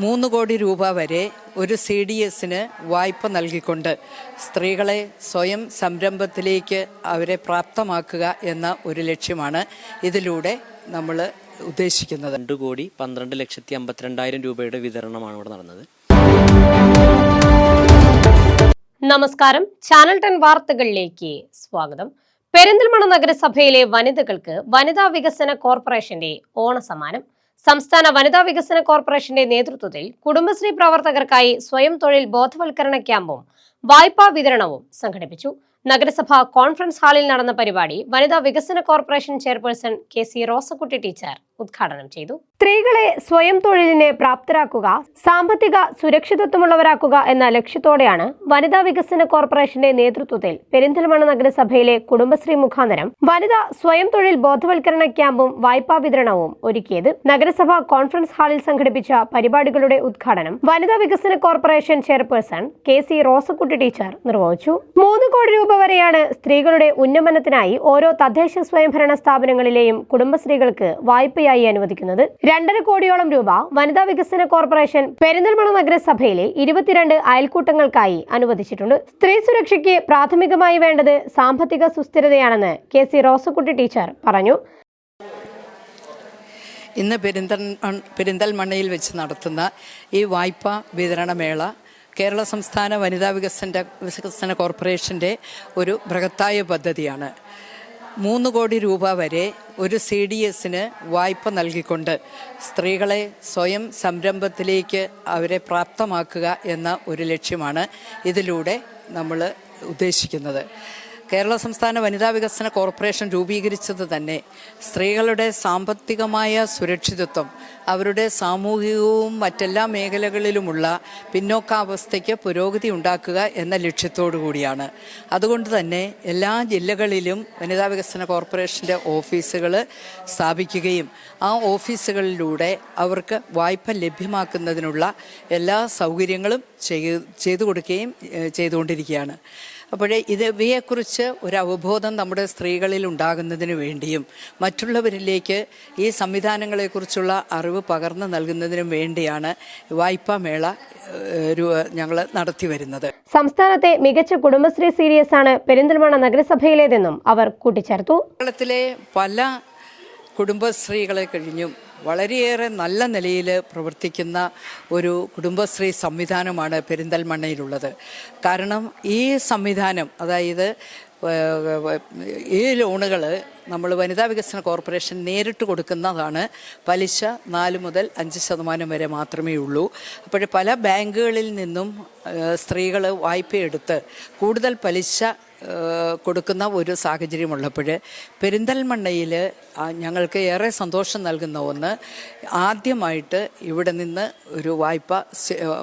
മൂന്ന് കോടി രൂപ വരെ ഒരു സി ഡി എസിന് വായ്പ നൽകിക്കൊണ്ട് സ്ത്രീകളെ സ്വയം സംരംഭത്തിലേക്ക് അവരെ പ്രാപ്തമാക്കുക എന്ന ഒരു ലക്ഷ്യമാണ് ഇതിലൂടെ നമ്മൾ ഉദ്ദേശിക്കുന്നത്. രണ്ട് കോടി പന്ത്രണ്ട് ലക്ഷത്തി അമ്പത്തിരണ്ടായിരം രൂപയുടെ വിതരണമാണ് ഇവിടെ നടന്നത്. നമസ്കാരം. ചാനൽ ടെൻ വാർത്തകളിലേക്ക് സ്വാഗതം. പെരിന്തൽമണ്ണ നഗരസഭയിലെ വനിതകൾക്ക് വനിതാ വികസന കോർപ്പറേഷന്റെ ഓണസമ്മാനം. സംസ്ഥാന വനിതാ വികസന കോർപ്പറേഷന്റെ നേതൃത്വത്തിൽ കുടുംബശ്രീ പ്രവർത്തകർക്കായി സ്വയം തൊഴിൽ ബോധവൽക്കരണ ക്യാമ്പും വായ്പാ വിതരണവും സംഘടിപ്പിച്ചു. നഗരസഭ കോൺഫറൻസ് ഹാളിൽ നടന്ന പരിപാടി വനിതാ വികസന corporation chairperson K C Rosakutty teacher ഉദ്ഘാടനം ചെയ്തു. സ്ത്രീകളെ സ്വയം തൊഴിലിന് പ്രാപ്തരാക്കുക സാമ്പത്തിക സുരക്ഷിതത്വമുള്ളവരാക്കുക എന്ന ലക്ഷ്യത്തോടെയാണ് വനിതാ വികസന കോർപ്പറേഷന്റെ നേതൃത്വത്തിൽ പെരിന്തൽമണ്ണ നഗരസഭയിലെ കുടുംബശ്രീ മുഖാന്തരം വനിതാ സ്വയം തൊഴിൽ ബോധവൽക്കരണ ക്യാമ്പും വായ്പാ വിതരണവും ഒരുക്കിയത്. നഗരസഭ കോൺഫറൻസ് ഹാളിൽ സംഘടിപ്പിച്ച പരിപാടികളുടെ ഉദ്ഘാടനം വനിതാ വികസന corporation chairperson K C Rosakutty teacher നിർവഹിച്ചു. മൂന്ന് കോടി രൂപ വരെയാണ് സ്ത്രീകളുടെ ഉന്നമനത്തിനായി ഓരോ തദ്ദേശ സ്വയംഭരണ സ്ഥാപനങ്ങളിലെയും കുടുംബശ്രീകൾക്ക് വായ്പയായി അനുവദിക്കുന്നത്. രണ്ടര കോടിയോളം രൂപ വനിതാ വികസന കോർപ്പറേഷൻ പെരിന്തൽമണ നഗരസഭയിലെ ഇരുപത്തിരണ്ട് അയൽക്കൂട്ടങ്ങൾക്കായി അനുവദിച്ചിട്ടുണ്ട്. സ്ത്രീ സുരക്ഷയ്ക്ക് പ്രാഥമികമായി വേണ്ടത് സാമ്പത്തിക സുസ്ഥിരതയാണെന്ന് കെ സി റോസക്കുട്ടി ടീച്ചർ പറഞ്ഞു. ഇന്ന് പെരിന്തൽ പെരിന്തൽമണ്ണയിൽ വെച്ച് നടത്തുന്ന ഈ വായ്പാ വിതരണമേള കേരള സംസ്ഥാന വനിതാ വികസന വികസന കോർപ്പറേഷന്റെ ഒരു ബൃഹത്തായ പദ്ധതിയാണ്. മൂന്ന് കോടി രൂപ വരെ ഒരു സി ഡി എസിന് വായ്പ നൽകിക്കൊണ്ട് സ്ത്രീകളെ സ്വയം സംരംഭത്തിലേക്ക് അവരെ പ്രാപ്തമാക്കുക എന്ന ഒരു ലക്ഷ്യമാണ് ഇതിലൂടെ നമ്മൾ ഉദ്ദേശിക്കുന്നത്. കേരള സംസ്ഥാന വനിതാ വികസന കോർപ്പറേഷൻ രൂപീകരിച്ചത് തന്നെ സ്ത്രീകളുടെ സാമ്പത്തികമായ സുരക്ഷിതത്വം അവരുടെ സാമൂഹികവും മറ്റെല്ലാ മേഖലകളിലുമുള്ള പിന്നോക്കാവസ്ഥയ്ക്ക് പുരോഗതി ഉണ്ടാക്കുക എന്ന ലക്ഷ്യത്തോടു കൂടിയാണ്. അതുകൊണ്ട് തന്നെ എല്ലാ ജില്ലകളിലും വനിതാ വികസന കോർപ്പറേഷന്റെ ഓഫീസുകൾ സ്ഥാപിക്കുകയും ആ ഓഫീസുകളിലൂടെ അവർക്ക് വായ്പ ലഭ്യമാക്കുന്നതിനുള്ള എല്ലാ സൗകര്യങ്ങളും ചെയ് ചെയ്തു കൊടുക്കുകയും ചെയ്തുകൊണ്ടിരിക്കുകയാണ്. അപ്പോഴേ ഇത് ഇവയെക്കുറിച്ച് ഒരു അവബോധം നമ്മുടെ സ്ത്രീകളിൽ ഉണ്ടാകുന്നതിന് വേണ്ടിയും മറ്റുള്ളവരിലേക്ക് ഈ സംവിധാനങ്ങളെക്കുറിച്ചുള്ള അറിവ് പകർന്നു നൽകുന്നതിനും വേണ്ടിയാണ് വായ്പാ മേള ഞങ്ങൾ നടത്തി വരുന്നത്. സംസ്ഥാനത്തെ മികച്ച കുടുംബശ്രീ സീരിയസ് ആണ് പെരിന്തൽമണ്ണ നഗരസഭയിലേതെന്നും അവർ കൂട്ടിച്ചേർത്തു. കേരളത്തിലെ പല കുടുംബശ്രീകളെ കഴിഞ്ഞും വളരെയേറെ നല്ല നിലയിൽ പ്രവർത്തിക്കുന്ന ഒരു കുടുംബശ്രീ സംവിധാനമാണ് പെരിന്തൽമണ്ണയിലുള്ളത്. കാരണം ഈ സംവിധാനം അതായത് ഈ ലോണുകൾ നമ്മൾ വനിതാ വികസന കോർപ്പറേഷൻ നേരിട്ട് കൊടുക്കുന്നതാണ്. പലിശ നാല് മുതൽ അഞ്ച് ശതമാനം വരെ മാത്രമേ ഉള്ളൂ. അപ്പോൾ പല ബാങ്കുകളിൽ നിന്നും സ്ത്രീകൾ വായ്പയെടുത്ത് കൂടുതൽ പലിശ കൊടുക്കുന്ന ഒരു സാഹചര്യമുള്ളപ്പോൾ പെരിന്തൽമണ്ണയിൽ ഞങ്ങൾക്ക് ഏറെ സന്തോഷം നൽകുന്ന ഒന്ന് ആദ്യമായിട്ട് ഇവിടെ നിന്ന് ഒരു വായ്പ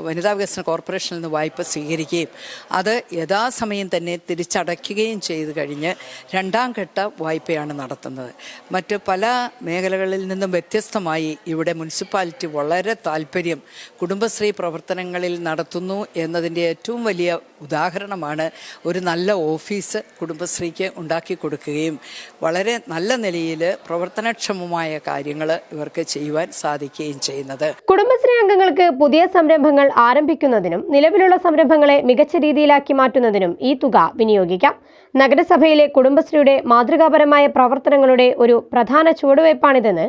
വനിതാ വികസന കോർപ്പറേഷനിൽ നിന്ന് വായ്പ സ്വീകരിക്കുകയും അത് യഥാസമയം തന്നെ തിരിച്ചടയ്ക്കുകയും ചെയ്തു കഴിഞ്ഞ് രണ്ടാം ഘട്ട വായ്പയാണ് നടത്തുന്നത്. മറ്റ് പല മേഖലകളിൽ നിന്നും വ്യത്യസ്തമായി ഇവിടെ മുനിസിപ്പാലിറ്റി വളരെ താല്പര്യം കുടുംബശ്രീ പ്രവർത്തനങ്ങളിൽ നടത്തുന്നു എന്നതിന്റെ ഏറ്റവും വലിയ ഉദാഹരണമാണ് ഒരു നല്ല ഓഫീസ് കുടുംബശ്രീക്ക് ഉണ്ടാക്കി കൊടുക്കുകയും വളരെ നല്ല നിലയിൽ പ്രവർത്തനക്ഷമമായ കാര്യങ്ങൾ ഇവർക്ക് ചെയ്യുവാൻ സാധിക്കുകയും ചെയ്യുന്നത്. കുടുംബശ്രീ അംഗങ്ങൾക്ക് പുതിയ സംരംഭങ്ങൾ ആരംഭിക്കുന്നതിനും നിലവിലുള്ള സംരംഭങ്ങളെ മികച്ച രീതിയിലാക്കി മാറ്റുന്നതിനും ഈ തുക വിനിയോഗിക്കാം. നഗരസഭയിലെ കുടുംബശ്രീയുടെ മാതൃകാപരമായ പ്രവർത്തനങ്ങളുടെ ഒരു പ്രധാന ചുവടുവയ്പ്പാണിതെന്ന്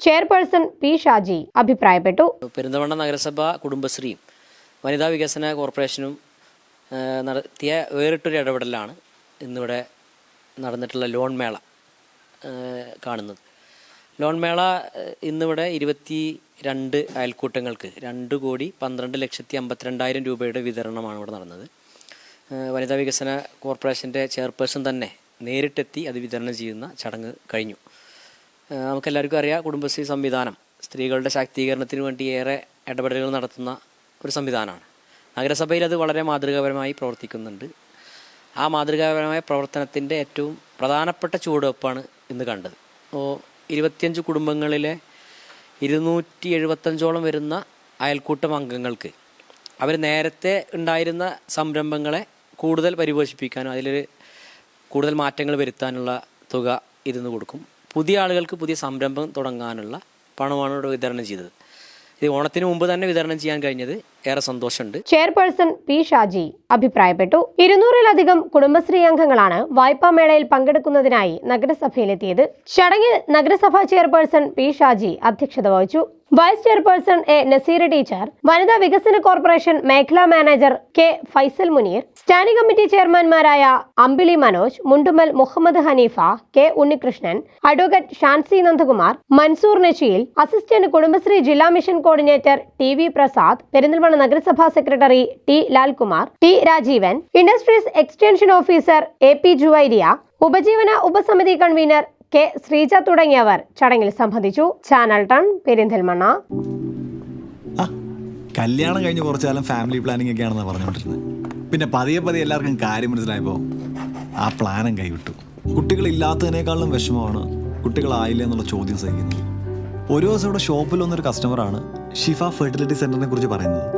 ചെയർപേഴ്സൺ പി ഷാജി അഭിപ്രായപ്പെട്ടു. പെരുന്തമണ്ണ നഗരസഭ കുടുംബശ്രീയും വനിതാ വികസന കോർപ്പറേഷനും നടത്തിയ വേറിട്ടൊരു ഇടപെടലാണ് ഇന്നിവിടെ നടന്നിട്ടുള്ള ലോൺ മേള കാണുന്നത്. ലോൺ മേള ഇന്നിവിടെ ഇരുപത്തി രണ്ട് അയൽക്കൂട്ടങ്ങൾക്ക് രണ്ട് കോടി പന്ത്രണ്ട് ലക്ഷത്തി അമ്പത്തിരണ്ടായിരം രൂപയുടെ വിതരണമാണ് ഇവിടെ നടന്നത്. വനിതാ വികസന കോർപ്പറേഷന്റെ ചെയർപേഴ്സൺ തന്നെ നേരിട്ടെത്തി അത് വിതരണം ചെയ്യുന്ന ചടങ്ങ് കഴിഞ്ഞു. നമുക്കെല്ലാവർക്കും അറിയാം കുടുംബശ്രീ സംവിധാനം സ്ത്രീകളുടെ ശാക്തീകരണത്തിന് വേണ്ടി ഏറെ ഇടപെടലുകൾ നടത്തുന്ന ഒരു സംവിധാനമാണ്. നഗരസഭയിൽ അത് വളരെ മാതൃകാപരമായി പ്രവർത്തിക്കുന്നുണ്ട്. ആ മാതൃകാപരമായ പ്രവർത്തനത്തിന്റെ ഏറ്റവും പ്രധാനപ്പെട്ട ചുവടുവെപ്പാണ് ഇന്ന് കണ്ടത്. അപ്പോൾ ഇരുപത്തിയഞ്ച് കുടുംബങ്ങളിലെ ഇരുന്നൂറ്റി എഴുപത്തഞ്ചോളം വരുന്ന അയൽക്കൂട്ടം അംഗങ്ങൾക്ക് അവർ നേരത്തെ ഉണ്ടായിരുന്ന സംരംഭങ്ങളെ കൂടുതൽ പരിപോഷിപ്പിക്കാനും അതിൽ കൂടുതൽ മാറ്റങ്ങൾ വരുത്താനുള്ള തുക ഇരുന്ന് കൊടുക്കും. പുതിയ ആളുകൾക്ക് പുതിയ സംരംഭം തുടങ്ങാനുള്ള പണമാണ് ഇവിടെ വിതരണം ചെയ്തത്. ഇത് ഓണത്തിന് മുമ്പ് തന്നെ വിതരണം ചെയ്യാൻ കഴിഞ്ഞത് ഏറെ സന്തോഷമുണ്ട്. ചെയർപേഴ്സൺ പി ഷാജി അഭിപ്രായപ്പെട്ടു. ഇരുന്നൂറിലധികം കുടുംബശ്രീ അംഗങ്ങളാണ് വായ്പാ മേളയിൽ പങ്കെടുക്കുന്നതിനായി നഗരസഭയിലെത്തിയത്. ചടങ്ങിൽ നഗരസഭാ ചെയർപേഴ്സൺ പി ഷാജി അധ്യക്ഷത വഹിച്ചു. Vice chairperson A Naseer teacher വനിതാ വികസന കോർപ്പറേഷൻ മേഖലാ manager K Faisal Muneer standing committee ചെയർമാൻമാരായ Ambili Manoj Mundumal Muhammad Haneefa K Unnikrishnan advocate Shancy Nandakumar Mansoor Nasheel assistant Kudumbashree ജില്ലാ mission coordinator T V Prasad Perinthalmanna നഗരസഭാ secretary T Lalkumar T Rajeevan industries extension officer A P Juvairiya ഉപജീവന ഉപസമിതി convener K Sreeja തുടങ്ങിയവർ ചടങ്ങിൽ സംബന്ധിച്ചു. Channel ടൺ പെരിന്തൽമണ്ണ. കല്യാണം കഴിഞ്ഞ് കുറച്ചു കാലം ഫാമിലി പ്ലാനിംഗ് ഒക്കെ ആണെന്ന് പറഞ്ഞുകൊണ്ടിരുന്നത് പിന്നെ പതിയെ പതിയെ എല്ലാവർക്കും കാര്യം മനസ്സിലായപ്പോൾ ആ പ്ലാനും കൈവിട്ടു. കുട്ടികളില്ലാത്തതിനേക്കാളും വിഷമമാണ് കുട്ടികളായില്ല എന്നുള്ള ചോദ്യം സഹിക്കുന്നത് ഒരു ദിവസം ഇവിടെ ഷോപ്പിൽ വന്നൊരു കസ്റ്റമറാണ് ഷിഫ ഫെർട്ടിലിറ്റി സെന്ററിനെ കുറിച്ച് പറയുന്നത്.